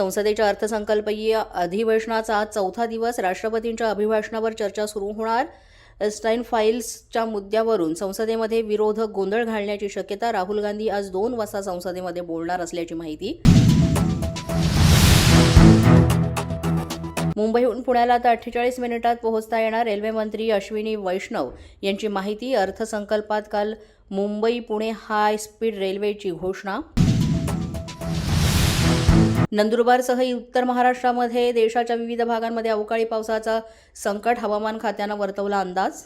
संसदेच्या अर्थसंकल्पीय अधिवेशनाचा आज चौथा दिवस राष्ट्रपतींच्या अभिभाषणावर चर्चा सुरू होणार. स्टाईन फाईल्सच्या मुद्द्यावरून संसदेमध्ये विरोधक गोंधळ घालण्याची शक्यता राहुल गांधी आज दोन वाजता संसदेमध्ये बोलणार असल्याची माहिती. मुंबईहून पुण्याला आता अठ्ठेचाळीस मिनिटात पोहोचता येणार रेल्वे मंत्री अश्विनी वैष्णव यांची माहिती अर्थसंकल्पात काल मुंबई पुणे हाय स्पीड रेल्वेची घोषणा. नंदुरबारसह उत्तर महाराष्ट्रामध्ये देशाच्या विविध भागांमध्ये अवकाळी पावसाचा संकट हवामान खात्यानं वर्तवला अंदाज.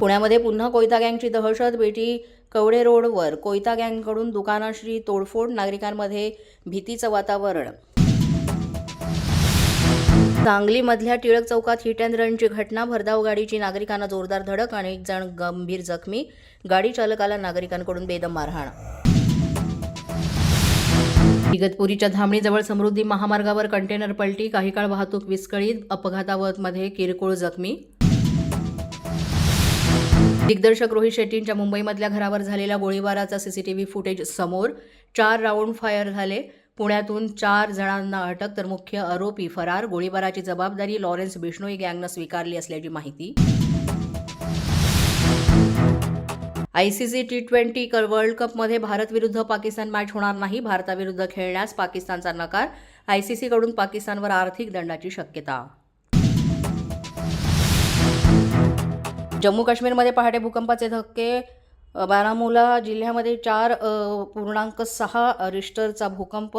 पुण्यामध्ये पुन्हा कोयता गँगची दहशत बेटी कवडे रोडवर कोयता गँगकडून दुकानाशी तोडफोड नागरिकांमध्ये भीतीचं वातावरण. सांगलीमधल्या टिळक चौकात हिट अँड रनची घटना भरधाव गाडीची नागरिकांना जोरदार धडक आणि एक जण गंभीर जखमी गाडी चालकाला नागरिकांकडून बेदम मारहाण. इगतपुरीच्या धामणीजवळ समृद्धी महामार्गावर कंटेनर पलटी काही काळ वाहतूक विस्कळीत अपघातामध्ये किरकोळ जखमी. दिग्दर्शक रोहित शेट्टींच्या मुंबईमधल्या घरावर झालेल्या गोळीबाराचा सीसीटीव्ही फुटेज समोर चार राऊंड फायर झाले. पुण्यातून चार जणांना अटक तर मुख्य आरोपी फरार. गोळीबाराची जबाबदारी लॉरेन्स बिष्णोई गँगनं स्वीकारली असल्याची माहिती. I C C T twenty World कपमध्ये भारत विरुद्ध पाकिस्तान मॅच होणार नाही. भारताविरुद्ध खेळण्यास पाकिस्तानचा नकार. आय सी सीकडून पाकिस्तानवर आर्थिक दंडाची शक्यता. जम्मू काश्मीरमध्ये पहाटे भूकंपाचे धक्के. बारामुला जिल्ह्यामध्ये चार पूर्णांक सहा रिश्टरचा भूकंप.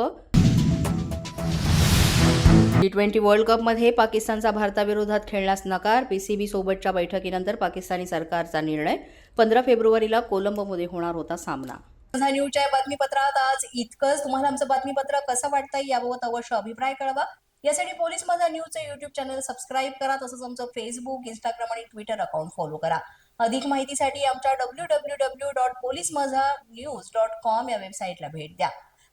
टी ट्वेंटी वर्ल्ड कपमध्ये पाकिस्तानचा भारताविरोधात खेळण्यास नकार पीसीबी सोबतच्या बैठकीनंतर पाकिस्तानी सरकारचा निर्णय. पंधरा फेब्रुवारीला कोलंबोमध्ये होणार होता सामना. माझा न्यूजच्या बातमीपत्रात आज इतकंच. तुम्हाला आमचं बातमीपत्र कसं वाटतं याबाबत अवश्य अभिप्राय कळवा. यासाठी पोलीस माझा न्यूजचं युट्यूब चॅनल सबस्क्राईब करा तसंच आमचं फेसबुक इंस्टाग्राम आणि ट्विटर अकाउंट फॉलो करा. अधिक माहितीसाठी आमच्या W W W dot police Majha news dot com या वेबसाईटला भेट द्या.